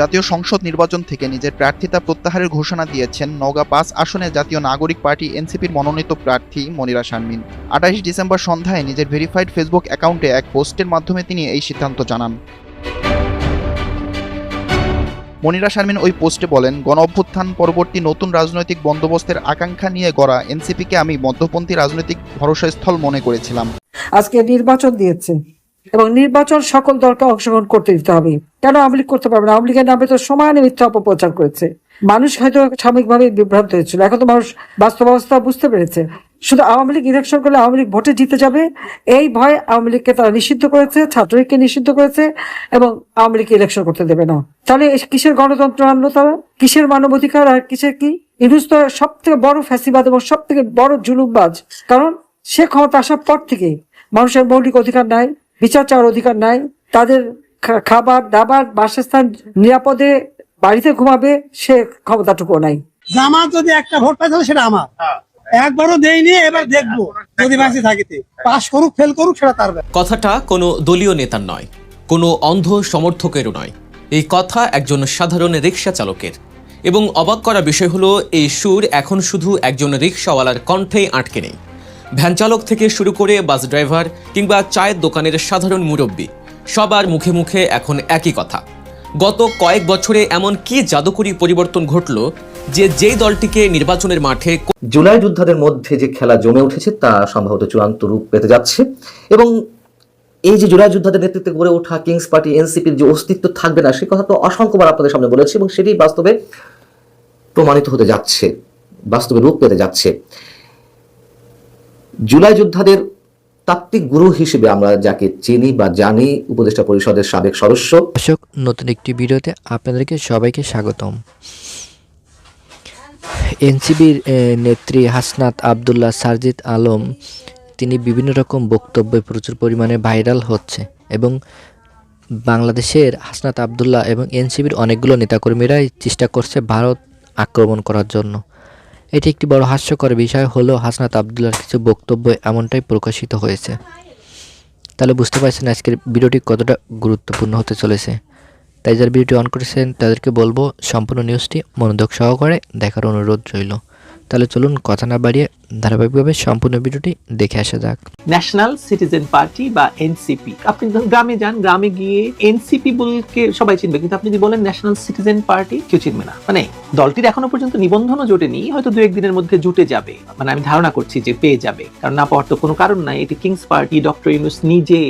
জাতীয় সংসদ নির্বাচন থেকে নিজের প্রার্থিতা প্রত্যাহারের ঘোষণা দিয়েছেন নওগাঁ পাঁচ আসনে জাতীয় নাগরিক পার্টি এনসিপির মনোনীত প্রার্থী মনিরা শারমিন। আঠাইশ ডিসেম্বর সন্ধ্যায় নিজের ভেরিফাইড ফেসবুক অ্যাকাউন্টে এক পোস্টের মাধ্যমে তিনি এই সিদ্ধান্ত জানান। মনিরা শারমিন ওই পোস্টে বলেন, গণ অভ্যুত্থান পরবর্তী নতুন রাজনৈতিক বন্দোবস্তের আকাঙ্ক্ষা নিয়ে গড়া এনসিপিকে আমি মধ্যপন্থী রাজনৈতিক ভরসাস্থল মনে করেছিলাম। আজকে নির্বাচন দিয়েছে। এবং নির্বাচন সকল দলকে অংশগ্রহণ করতে দিতে হবে। কেন আওয়ামী লীগ করতে পারবে না? আওয়ামী লীগের নামে তো সমানে মিথ্যা অপপ্রচার করেছে। মানুষ হয়তো সাময়িকভাবে বিভ্রান্ত হয়েছিল। এখন তো মানুষ বাস্তব অবস্থা বুঝতে পেরেছে। শুধু আওয়ামী লীগ ইলেকশন করলে আওয়ামী লীগ ভোটে জিতে যাবে, এই ভয় আওয়ামী লীগকে তারা নিষিদ্ধ করেছে, ছাত্রলীগকে নিষিদ্ধ করেছে এবং আওয়ামী লীগকে ইলেকশন করতে দেবে না। তাহলে কিসের গণতন্ত্র আনলো তারা? কিসের মানবাধিকার আর কিসের কি? ইনুস তো সব থেকে বড় ফ্যাসিবাদ এবং সব থেকে বড় জুলুমবাজ। কারণ সে ক্ষমতা আসার পর থেকে মানুষের মৌলিক অধিকার নাই বিচার চাওয়ার অধিকার নাই। তাদের খাবার দাবার বাসস্থান নিরাপদে বাড়িতে ঘুমাবে সে ক্ষমতাটুকু নাই। জামাত যদি একটা ভোট পাই তাহলে সেটা আমার। একবারও দেয়নি এবার দেখব যদি বাঁচি থাকিতে। পাশ করুক ফেল করুক সেটা তার কথাটা কোনো দলীয় নেতার নয় কোনো অন্ধ সমর্থকেরও নয়। এই কথা একজন সাধারণ রিক্সা চালকের। এবং অবাক করা বিষয় হলো এই সুর এখন শুধু একজন রিক্সাওয়ালার কণ্ঠেই আটকে নেই। ভ্যান চালক থেকে শুরু করে বাস ড্রাইভার কিংবা চায়ের দোকানের সাধারণ মুরব্বী, সবার মুখে মুখে এখন একই কথা। গত কয়েক বছরে এমন কি জাদুকরী পরিবর্তন ঘটল যে যেই দলটিকে নির্বাচনের মাঠে জুলাই যোদ্ধাদের মধ্যে যে খেলা জমে উঠেছে তা সম্ভবত চূড়ান্ত রূপ পেতে যাচ্ছে এবং এই যে জুলাই যোদ্ধাদের নেতৃত্বে গড়ে ওঠা কিংস পার্টি, এনসিপির যে অস্তিত্ব থাকবে না, সে কথা তো অসংখ্যবার আপনাদের সামনে বলেছি এবং সেটি বাস্তবে প্রমাণিত হতে যাচ্ছে, বাস্তবে রূপ পেতে যাচ্ছে। জুলাই যোদ্ধাদের তাত্ত্বিক গুরু হিসেবে আমরা যাকে চিনি বা জানি উপদেষ্টা পরিষদের সাবেক সদস্য। দর্শক, নতুন একটি ভিডিওতে আপনাদেরকে সবাইকে স্বাগতম। এনসিবির নেত্রী হাসনাত আবদুল্লাহ সারজিদ আলম, তিনি বিভিন্ন রকম বক্তব্যে প্রচুর পরিমাণে ভাইরাল হচ্ছে এবং বাংলাদেশের হাসনাত আবদুল্লাহ এবং এনসিবির অনেকগুলো নেতাকর্মীরাই চেষ্টা করছে ভারত আক্রমণ করার জন্য। এটি একটি বড় হাস্যকর বিষয়। হলেও হাসনাত আবদুল্লার কিছু বক্তব্য এমনটাই প্রকাশিত হয়েছে। তাহলে বুঝতে পারছেন আজকের ভিডিওটি কতটা গুরুত্বপূর্ণ হতে চলেছে। তাই যারা ভিডিওটি অন করেছেন, তাদেরকে বলব সম্পূর্ণ নিউজটি মনোযোগ সহকারে দেখার অনুরোধ রইল। তাহলে চলুন কথা না বাড়িয়ে ধারাবাহিকভাবে সম্পূর্ণ ভিডিওটি দেখে আসা যাক। ন্যাশনাল সিটিজেন পার্টি বা এনসিপি আপনি গ্রামে যান, গ্রামে গিয়ে এনসিপি বলকে সবাই চিনবে, কিন্তু আপনি যদি বলেন ন্যাশনাল সিটিজেন পার্টি কেউ চিনবে না। মানে দলটির এখনও পর্যন্ত নিবন্ধনও জোটেনি, হয়তো দু একদিনের মধ্যে জুটে যাবে। মানে আমি ধারণা করছি যে পেয়ে যাবে। কারণ না পাওয়ার তো কোনো কারণ নাই। এটি কিংস পার্টি ডক্টর ইউনুস নিজে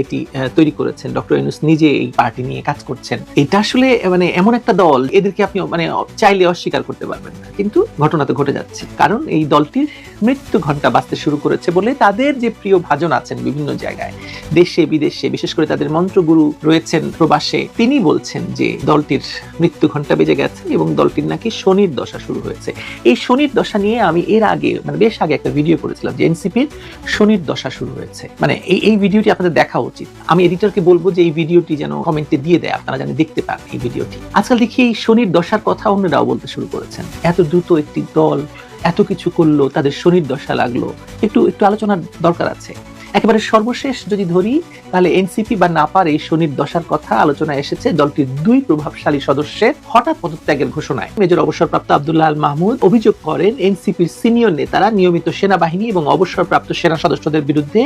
এটি তৈরি করেছেন। ডক্টর ইউনুস নিজে এই পার্টি নিয়ে কাজ করছেন। এটা আসলে মানে এমন একটা দল, এদেরকে আপনি মানে চাইলে অস্বীকার করতে পারবেন না। কিন্তু ঘটনা তো ঘটে যাচ্ছে। কারণ এই দলটির মৃত্যু ঘণ্টা বাজতে শুরু করেছে বলে তাদের যে প্রিয় ভাজন আছেন বিভিন্ন জায়গায়, দেশে, বিদেশে, বিশেষ করে তাদের মন্ত্রগুরু রয়েছেন প্রবাসে, তিনি বলছেন যে দলটির মৃত্যু ঘণ্টা বেজে গেছে এবং দলটির নাকি শনির দশা শুরু হয়েছে। এই শনির দশা নিয়ে আমি এর আগে মানে বেশ আগে একটা ভিডিও করেছিলাম যে এনসিপির শনির দশা শুরু হয়েছে। মানে এই এই ভিডিওটি আপনাদের দেখা উচিত। আমি এডিটরকে বলব যে এই ভিডিওটি যেন কমেন্টে দিয়ে দেয়, আপনারা যেন দেখতে পান এই ভিডিওটি। আজকাল দেখি এই শনির দশার কথা অন্যরাও বলতে শুরু করেছেন। এত দ্রুত একটি দল এত কিছু করল তাদের শনির দশা লাগল। একটু একটু আলোচনার দরকার আছে। একেবারে সর্বশেষ যদি ধরি, তাহলে এনসিপি বা নাপার এই শনির দশার কথা আলোচনা এসেছে দলটির দুই প্রভাবশালী সদস্যের হঠাৎ পদত্যাগের ঘোষণায়। মেজর অবসরপ্রাপ্ত আব্দুল্লাহ আল মাহমুদ অভিযোগ করেন, এনসিপির সিনিয়র নেতারা নিয়মিত সেনাবাহিনী এবং অবসরপ্রাপ্ত সেনা সদস্যদের বিরুদ্ধে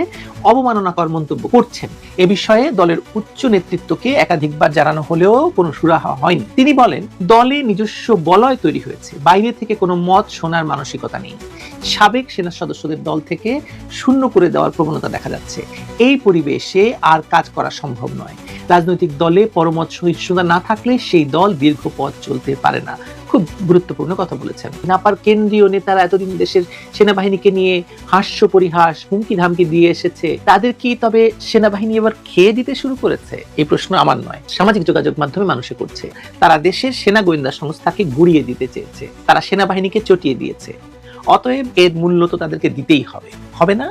অবমাননাকর মন্তব্য করছেন। এ বিষয়ে দলের উচ্চ নেতৃত্বকে একাধিকবার জানানো হলেও কোনো সুরাহা হয়নি। তিনি বলেন, দলে নিজস্ব বলয় তৈরি হয়েছে, বাইরে থেকে কোনো মত শোনার মানসিকতা নেই। সাবেক সেনা সদস্যদের দল থেকে শূন্য করে দেওয়ার প্রবণতা দেখা যাচ্ছে। এই পরিবেশে আর কাজ করা সম্ভব নয়। রাজনৈতিক দলে পরমত সহিষ্ণুতা না থাকলে সেই দল দীর্ঘ পথ চলতে পারে না। খুব গুরুত্বপূর্ণ কথা বলেছেন। নাপার কেন্দ্রীয় নেতারা এতদিন দেশের সেনাবাহিনীকে নিয়ে হাস্য, পরিহাস হুমকি ধামকি দিয়ে এসেছে। তাদের কি তবে সেনাবাহিনী এবার খেয়ে দিতে শুরু করেছে? এই প্রশ্ন আমার নয়। সামাজিক যোগাযোগ মাধ্যমে মানুষে করছে। তারা দেশের সেনা গোয়েন্দা সংস্থাকে গুড়িয়ে দিতে চেয়েছে। তারা সেনাবাহিনীকে চটিয়ে দিয়েছে। অতএব এর মূল্য তো তাদেরকে দিতেই হবে। হবে না?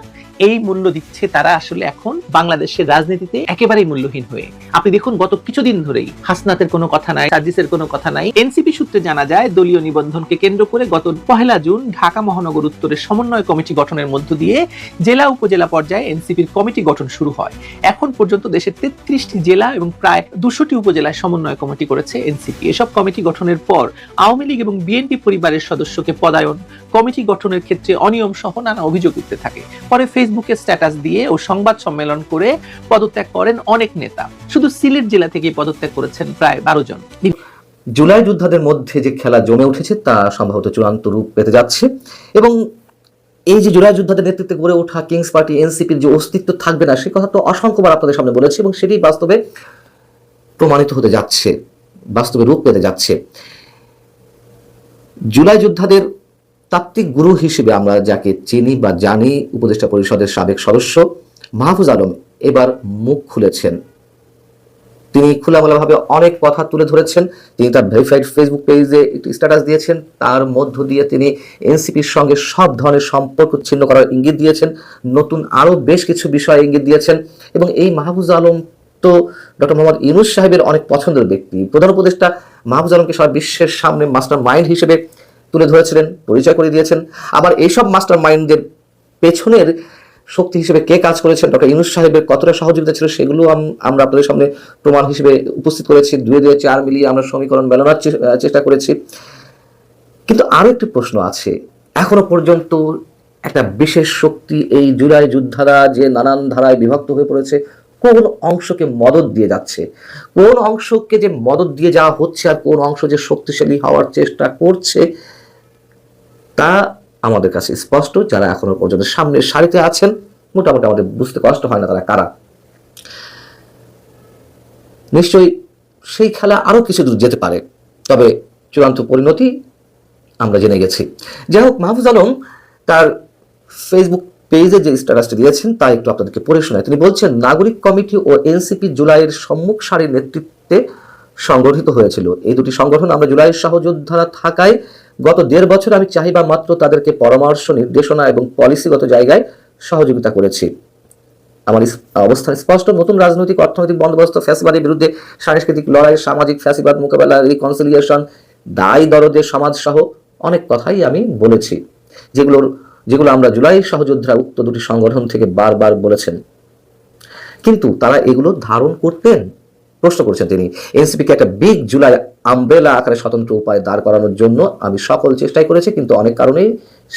এই মূল্য দিচ্ছে তারা আসলে এখন বাংলাদেশের রাজনীতিতে একেবারেই মূল্যহীন হয়ে। আপনি দেখুন, গত কিছুদিন ধরেই হাসনাতের কোনো কথা নাই সার্জিসের কোনো কথা নাই। এনসিপি সূত্রে জানা যায়, দলীয় নিবন্ধনকে কেন্দ্র করে গত পহেলা জুন ঢাকা মহানগর উত্তরের সমন্বয় কমিটি গঠনের মধ্য দিয়ে জেলা উপজেলা পর্যায়ে এনসিপির কমিটি গঠন শুরু হয়। এখন পর্যন্ত দেশের তেত্রিশটি জেলা এবং প্রায় দুশোটি উপজেলায় সমন্বয় কমিটি করেছে এনসিপি। এসব কমিটি গঠনের পর আওয়ামী লীগ এবং বিএনপি পরিবারের সদস্যকে পদায়ন, কমিটি গঠনের ক্ষেত্রে অনিয়ম সহ নানা অভিযোগ উঠতে থাকে। পরে ফেসবুকে স্ট্যাটাস দিয়ে ও সংবাদ সম্মেলন করে পদত্যাগ করেন অনেক নেতা। শুধু সিলেট জেলা থেকে পদত্যাগ করেছেন প্রায় বারো জন। জুলাই যোদ্ধাদের মধ্যে যে খেলা জমে উঠেছে, তা সম্ভবত চূড়ান্ত রূপ পেতে যাচ্ছে। এবং এই যে জুলাই যোদ্ধাদের নেতৃত্বে গড়ে ওঠা কিংস পার্টি, এনসিপির যে অস্তিত্ব থাকবে না, সে কথা তো অসংখ্যবার আপনাদের সামনে বলেছে এবং সেটি বাস্তবে প্রমাণিত হতে যাচ্ছে, বাস্তবে রূপ পেতে যাচ্ছে। জুলাই যোদ্ধাদের তাত্ত্বিক গুরু হিসেবে আমরা যাকে চিনি বা জানি, উপদেষ্টা পরিষদের সাবেক সদস্য মাহফুজ আলম এবার মুখ খুলেছেন। তিনি খোলামেলাভাবে অনেক কথা তুলে ধরেছেন। তিনি তার ভেরিফাইড ফেসবুক পেজে একটি স্ট্যাটাস দিয়েছেন। তার মধ্য দিয়ে তিনি এনসিপির সঙ্গে সব ধরনের সম্পর্ক ছিন্ন করার ইঙ্গিত দিয়েছেন। নতুন আরও বেশ কিছু বিষয়ে ইঙ্গিত দিয়েছেন। এবং এই মাহফুজ আলম তো ডক্টর মোহাম্মদ ইউনুস সাহেবের অনেক পছন্দের ব্যক্তি। প্রধান উপদেষ্টা মাহফুজ আলমকে সারা বিশ্বের সামনে মাস্টার মাইন্ড হিসেবে তুলে ধরেছিলেন, পরিচয় করে দিয়েছেন। আবার এইসব মাস্টার মাইন্ডের পেছনের শক্তি হিসেবে কে কাজ করেছেন? ডক্টর ইউনুস সাহেবের কতটা সহযোগিতা ছিল সেগুলো আমরা আপনাদের সামনে প্রমাণ হিসেবে উপস্থিত করেছি। দুয়ে দুয়ে চার মিলিয়ে আমরা সমীকরণ মেলানোর চেষ্টা করেছি। কিন্তু আরও একটি প্রশ্ন আছে। এখনও পর্যন্ত একটা বিশেষ শক্তি এই জুলাই যোদ্ধারা যে নানান ধারায় বিভক্ত হয়ে পড়েছে, কোন অংশকে মদত দিয়ে যাচ্ছে? কোন অংশকে যে মদত দিয়ে যাওয়া হচ্ছে আর কোন অংশ যে শক্তিশালী হওয়ার চেষ্টা করছে তা আমাদের কাছে স্পষ্ট যারা এখনও পর্যন্ত সামনের সারিতে আছেন, মোটামুটি আমাদের বুঝতে কষ্ট হয় না তারা কারা। নিশ্চয়ই সেই খেলা আরও কিছু দূর যেতে পারে, তবে চূড়ান্ত পরিণতি আমরা জেনে গেছি। যাই হোক, মাহফুজ আলম তার ফেসবুক পেজে যে স্ট্যাটাসটি দিয়েছেন, তা একটু আপনাদেরকে পড়ে শোনায় তিনি বলছেন, নাগরিক কমিটি ও এনসিপি জুলাইয়ের সম্মুখ সারির নেতৃত্বে সংগঠিত হয়েছিল। এই দুটি সংগঠন আমরা জুলাইয়ের সহযোদ্ধারা থাকায় গত দেড় বছর আমি চাহিবা মাত্র তাদেরকে পরামর্শ, নির্দেশনা এবং পলিসিগত জায়গায় সহযোগিতা করেছি। আমার অবস্থান স্পষ্ট। নতুন রাজনৈতিক, অর্থনৈতিক বন্দোবস্ত, ফ্যাসিবাদের বিরুদ্ধে সাংস্কৃতিক লড়াই, সামাজিক ফ্যাসিবাদ, মোকাবেলা রিকনসিলিয়েশন দায় দরদের সমাজ সহ অনেক কথাই আমি বলেছি। যেগুলোর যেগুলো আমরা জুলাই সহযোদ্ধারা উক্ত দুটি সংগঠন থেকে বারবার বলেছেন। কিন্তু তারা এগুলো ধারণ করতেন? প্রশ্ন করেছেন তিনি। এনসিপিকে একটা বিগ জুলাই আমব্রেলা আকারে স্বতন্ত্র উপায় দাঁড় করানোর জন্য আমি সকল চেষ্টাই করেছি, কিন্তু অনেক কারণেই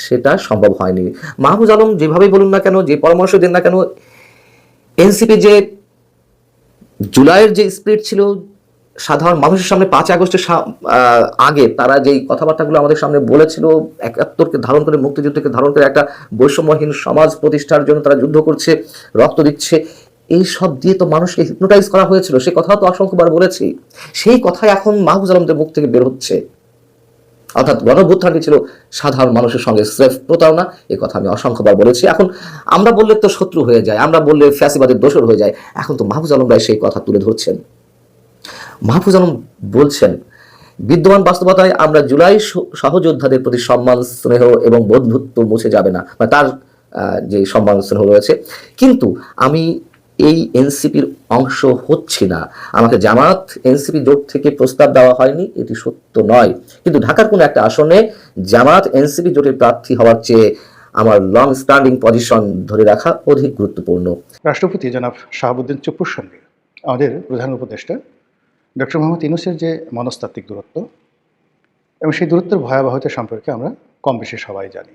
সেটা সম্ভব হয়নি। মাহফুজ আলম যেভাবেই বলুন না কেন, যে পরামর্শ দেন না কেন, এনসিপি যে জুলাইয়ের যে স্পিরিট ছিল, সাধারণ মানুষের সামনে পাঁচ আগস্টের আগে তারা যেই কথাবার্তাগুলো আমাদের সামনে বলেছিল, একাত্তরকে ধারণ করে, মুক্তিযুদ্ধকে ধারণ করে একটা বৈষম্যহীন সমাজ প্রতিষ্ঠার জন্য তারা যুদ্ধ করছে, রক্ত দিচ্ছে এই সব দিয়ে তো মানুষকে হিপনোটাইজ করা হয়েছিল। সে কথাও তো অসংখ্যবার বলেছি। সেই কথাই এখন মাহফুজ আলমদের মুখ থেকে বের হচ্ছে। অর্থাৎ গণভ্যুত্থানটি ছিল সাধারণ মানুষের সঙ্গে স্রেফ প্রতারণা এ কথা আমি অসংখ্যবার বলেছি। এখন আমরা বললে তো শত্রু হয়ে যায় আমরা বললে ফ্যাসিবাদের দোষর হয়ে যায়। এখন তো মাহফুজ আলম রায় সেই কথা তুলে ধরছেন। মাহফুজ আলম বলছেন বিদ্যমান বাস্তবতায় আমরা জুলাই সহযোদ্ধাদের প্রতি সম্মান স্নেহ এবং বন্ধুত্ব মুছে যাবে না। বা তার আহ, যে সম্মান স্নেহ রয়েছে। কিন্তু আমি এই এনসিপির অংশ হচ্ছি না। আমাকে জামাত এনসিপি জোট থেকে প্রস্তাব দেওয়া হয়নি, এটি সত্য নয়। কিন্তু ঢাকার কোনো একটা আসনে জামাত এনসিপি জোটের প্রার্থী হওয়ার চেয়ে আমার লং স্ট্যান্ডিং পজিশন ধরে রাখা অধিক গুরুত্বপূর্ণ। রাষ্ট্রপতি জনাব শাহাবুদ্দিন চুপ্পুর সঙ্গে আমাদের প্রধান উপদেষ্টা ডক্টর মোহাম্মদ ইনুসের যে মনস্তাত্ত্বিক দূরত্ব এবং সেই দূরত্বের ভয়াবহতা সম্পর্কে আমরা কম বেশি সবাই জানি।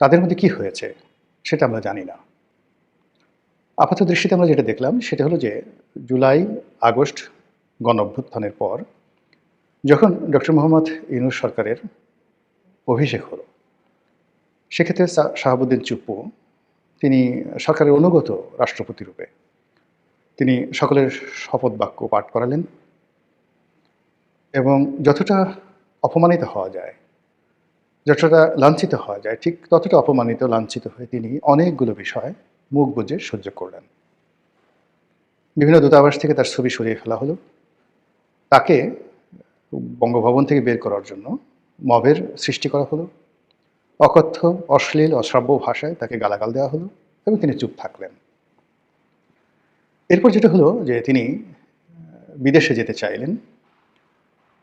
তাদের মধ্যে কি হয়েছে সেটা আমরা জানি না। আপাত দৃষ্টিতে আমরা যেটা দেখলাম, সেটা হলো যে জুলাই, আগস্ট গণ অভ্যুত্থানের পর যখন ডক্টর মোহাম্মদ ইনুস সরকারের অভিষেক হলো, সেক্ষেত্রে শাহাবুদ্দিন চুপ্পু তিনি সরকারের অনুগত রাষ্ট্রপতি রূপে তিনি সকলের শপথ বাক্য পাঠ করালেন এবং যতটা অপমানিত হওয়া যায়, যতটা লাঞ্ছিত হওয়া যায়, ঠিক ততটা অপমানিত, লাঞ্ছিত হয়ে তিনি অনেকগুলো বিষয় মুখ বুজে সহ্য করলেন। বিভিন্ন দূতাবাস থেকে তার ছবি সরিয়ে ফেলা হলো। তাকে বঙ্গভবন থেকে বের করার জন্য মবের সৃষ্টি করা হলো। অকথ্য, অশ্লীল, অশ্রাব্য ভাষায় তাকে গালাগাল দেওয়া হলো এবং তিনি চুপ থাকলেন। এরপর যেটা হলো যে তিনি বিদেশে যেতে চাইলেন।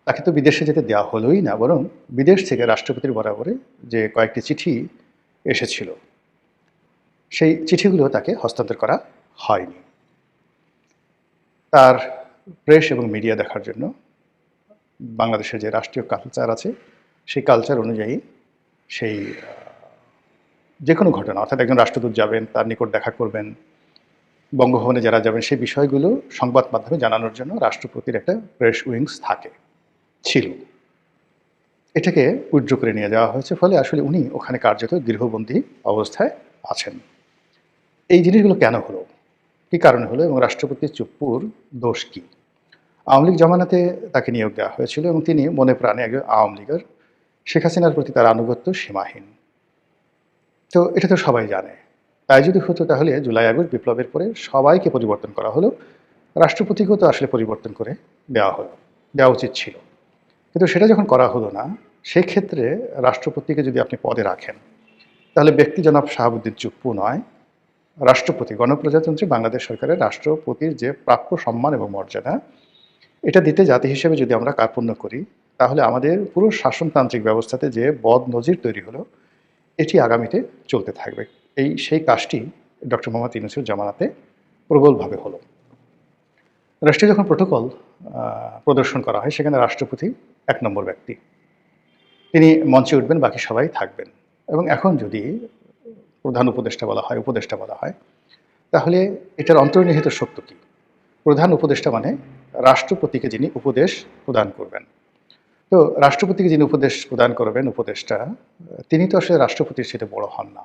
তাকে তো বিদেশে যেতে দেওয়া হলোই না, বরং বিদেশ থেকে রাষ্ট্রপতির বরাবরে যে কয়েকটি চিঠি এসেছিল। সেই চিঠিগুলো তাকে হস্তান্তর করা হয়নি। তার প্রেস এবং মিডিয়া দেখার জন্য বাংলাদেশের যে রাষ্ট্রীয় কালচার আছে, সেই কালচার অনুযায়ী সেই যে কোনো ঘটনা, অর্থাৎ একজন রাষ্ট্রদূত যাবেন, তার নিকট দেখা করবেন, বঙ্গভবনে যারা যাবেন, সেই বিষয়গুলো সংবাদ মাধ্যমে জানানোর জন্য রাষ্ট্রপতির একটা প্রেস উইংস থাকে, ছিল। এটাকে উজ্জ্ব করে নিয়ে যাওয়া হয়েছে, ফলে আসলে উনি ওখানে কার্যত গৃহবন্দী অবস্থায় আছেন। এই জিনিসগুলো কেন হলো? কী কারণে হলো এবং রাষ্ট্রপতির চুপ্পুর দোষ কী? আওয়ামী লীগ জামানাতে তাকে নিয়োগ দেওয়া হয়েছিল এবং তিনি মনে প্রাণে একজন আওয়ামী লীগের শেখ হাসিনার প্রতি তার আনুগত্য সীমাহীন। তো এটা তো সবাই জানে। তাই যদি হতো তাহলে জুলাই আগস্ট বিপ্লবের পরে সবাইকে পরিবর্তন করা হলো। রাষ্ট্রপতিকেও তো আসলে পরিবর্তন করে দেওয়া হলো, দেওয়া উচিত ছিল। কিন্তু সেটা যখন করা হলো না, সেক্ষেত্রে রাষ্ট্রপতিকে যদি আপনি পদে রাখেন, তাহলে ব্যক্তি জনাব শাহাবুদ্দিন চুপ্পু নয় রাষ্ট্রপতি, গণপ্রজাতন্ত্রী, বাংলাদেশ সরকারের রাষ্ট্রপতির যে প্রাপ্য সম্মান এবং মর্যাদা, এটা দিতে জাতি হিসেবে যদি আমরা কার্পণ্য করি, তাহলে আমাদের পুরো শাসনতান্ত্রিক ব্যবস্থাতে যে বদ নজির তৈরি হলো, এটি আগামীতে চলতে থাকবে। এই সেই কাজটি ডক্টর মোহাম্মদ ইউনুসের জামানাতে প্রবলভাবে হলো। রাষ্ট্রীয় যখন প্রোটোকল প্রদর্শন করা হয়, সেখানে রাষ্ট্রপতি এক নম্বর ব্যক্তি। তিনি মঞ্চে উঠবেন, বাকি সবাই থাকবেন। এবং এখন যদি প্রধান উপদেষ্টা বলা হয়, উপদেষ্টা বলা হয়। তাহলে এটার অন্তর্নিহিত সত্য কী? প্রধান উপদেষ্টা মানে রাষ্ট্রপতিকে যিনি উপদেশ প্রদান করবেন। তো রাষ্ট্রপতিকে যিনি উপদেশ প্রদান করবেন, উপদেষ্টা, তিনি তো আসলে রাষ্ট্রপতির সাথে বড় হন না।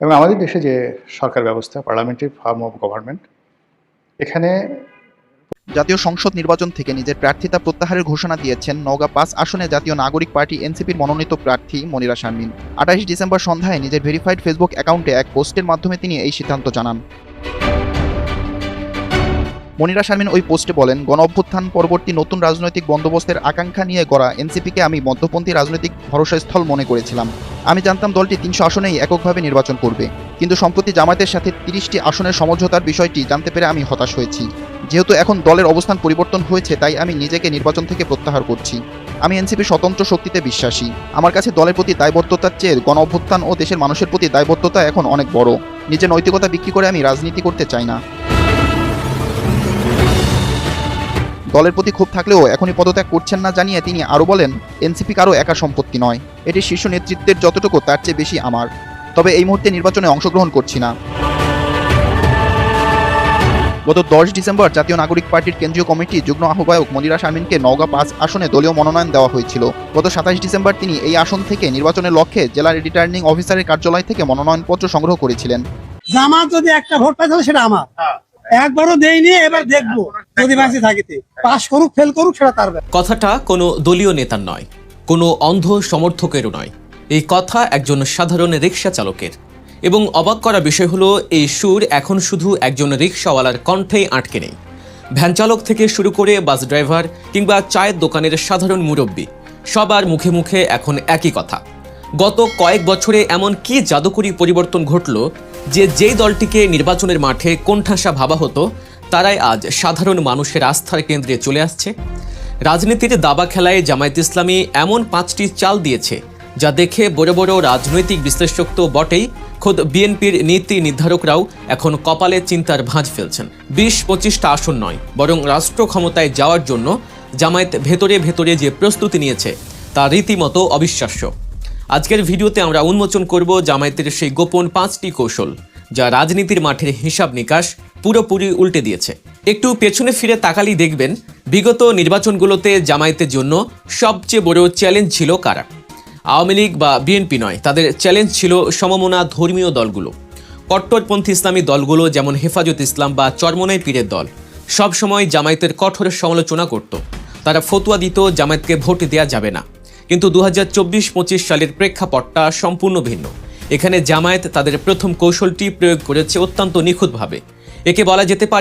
এবং আমাদের দেশে যে সরকার ব্যবস্থা, পার্লামেন্টারি ফার্ম অফ গভর্নমেন্ট, এখানে জাতীয় সংসদ নির্বাচন থেকে নিজের প্রার্থিতা প্রত্যাহারের ঘোষণা দিয়েছেন নওগাঁ পাঁচ আসনে জাতীয় নাগরিক পার্টি এনসিপির মনোনীত প্রার্থী মনিরা শারমিন। আঠাশ ডিসেম্বর সন্ধ্যায় নিজের ভেরিফাইড ফেসবুক অ্যাকাউন্টে এক পোস্টের মাধ্যমে তিনি এই সিদ্ধান্ত জানান। মনিরা শারমিন ওই পোস্টে বলেন, গণ অভ্যুত্থান পরবর্তী নতুন রাজনৈতিক বন্দোবস্তের আকাঙ্ক্ষা নিয়ে গড়া এনসিপিকে আমি মধ্যপন্থী রাজনৈতিক ভরসাস্থল মনে করেছিলাম। আমি জানতাম দলটি তিনশো আসনেই এককভাবে নির্বাচন করবে। কিন্তু সম্প্রতি জামায়াতের সাথে তিরিশটি আসনের সমঝোতার বিষয়টি জানতে পেরে আমি হতাশ হয়েছি। যেহেতু এখন দলের অবস্থান পরিবর্তন হয়েছে, তাই আমি নিজেকে নির্বাচন থেকে প্রত্যাহার করছি। আমি এনসিপি স্বতন্ত্র শক্তিতে বিশ্বাসী। আমার কাছে দলের প্রতি দায়বদ্ধতার চেয়ে গণ অভ্যুত্থান ও দেশের মানুষের প্রতি দায়বদ্ধতা এখন অনেক বড়। নিজের নৈতিকতা বিক্রি করে আমি রাজনীতি করতে চাই না। দলের প্রতি ক্ষোভ থাকলেও এখনই পদত্যাগ করছেন না জানিয়ে তিনি আরও বলেন এনসিপি কারও একা সম্পত্তি নয়। এটি শীর্ষ নেতৃত্বের যতটুকু, তার চেয়ে বেশি আমার। তবে এই মুহূর্তে নির্বাচনে অংশগ্রহণ করছি না। গত দশ ডিসেম্বর জাতীয় নাগরিক পার্টির কেন্দ্রীয় কমিটি যুগ্ম আহ্বায়ক মনিরা শারমিনকে নওগাঁ পাঁচ আসনে দলীয় মনোনয়ন দেওয়া হয়েছিল। গত সাতাশ ডিসেম্বর তিনি এই আসন থেকে নির্বাচনের লক্ষ্যে জেলার রিটার্নিং অফিসারের কার্যালয় থেকে মনোনয়নপত্র সংগ্রহ করেছিলেন। জামাত যদি একটা ভোট পাই তাহলে সেটা আমার। একবারও দেয়নি এবার দেখব। যদি বাঁচি থাকিতে। পাশ করুক ফেল করুক সেটা তার কথাটা কোনো দলীয় নেতার নয় কোনো অন্ধ সমর্থকেরও নয়। এই কথা একজন সাধারণ রিক্সা চালকের। এবং অবাক করা বিষয় হলো, এই সুর এখন শুধু একজন রিক্সাওয়ালার কণ্ঠেই আটকে নেই। ভ্যান চালক থেকে শুরু করে বাস ড্রাইভার কিংবা চায়ের দোকানের সাধারণ মুরব্বী, সবার মুখে মুখে এখন একই কথা। গত কয়েক বছরে এমন কি জাদুকরী পরিবর্তন ঘটল যে যেই দলটিকে নির্বাচনের মাঠে কোণঠাসা ভাবা হতো, তারাই আজ সাধারণ মানুষের আস্থার কেন্দ্রে চলে আসছে। রাজনীতির দাবা খেলায় জামায়াত ইসলামী এমন পাঁচটি চাল দিয়েছে, যা দেখে বড় বড় রাজনৈতিক বিশ্লেষক তো বটেই খোদ বিএনপির নীতি নির্ধারকরাও এখন কপালে চিন্তার ভাঁজ ফেলছেন। বিশ পঁচিশটা আসন নয়, বরং রাষ্ট্র ক্ষমতায় যাওয়ার জন্য জামায়াত ভেতরে ভেতরে যে প্রস্তুতি নিয়েছে, তা রীতিমতো অবিশ্বাস্য। আজকের ভিডিওতে আমরা উন্মোচন করব জামায়াতের সেই গোপন পাঁচটি কৌশল, যা রাজনীতির মাঠের হিসাব নিকাশ পুরোপুরি উল্টে দিয়েছে। একটু পেছনে ফিরে তাকালেই দেখবেন, বিগত নির্বাচনগুলোতে জামায়াতের জন্য সবচেয়ে বড় চ্যালেঞ্জ ছিল কারা? আওয়ামী লীগ বা বিএনপি নয়, তাদের চ্যালেঞ্জ ছিল সমমনা ধর্মীয় দলগুলো। কট্টরপন্থী ইসলামী দলগুলো যেমন হেফাজত ইসলাম বা চরমনাই পীরের দল, সব সময় জামায়াতের কঠোর সমালোচনা করত। তারা ফতুয়া দিত, জামায়াতকে ভোট দেওয়া যাবে না। কিন্তু দু হাজার চব্বিশ পঁচিশ সালের প্রেক্ষাপটটা সম্পূর্ণ ভিন্ন। এখানে জামায়াত তাদের প্রথম কৌশলটি প্রয়োগ করেছে অত্যন্ত নিখুঁতভাবে। একে বলা যেতে পারে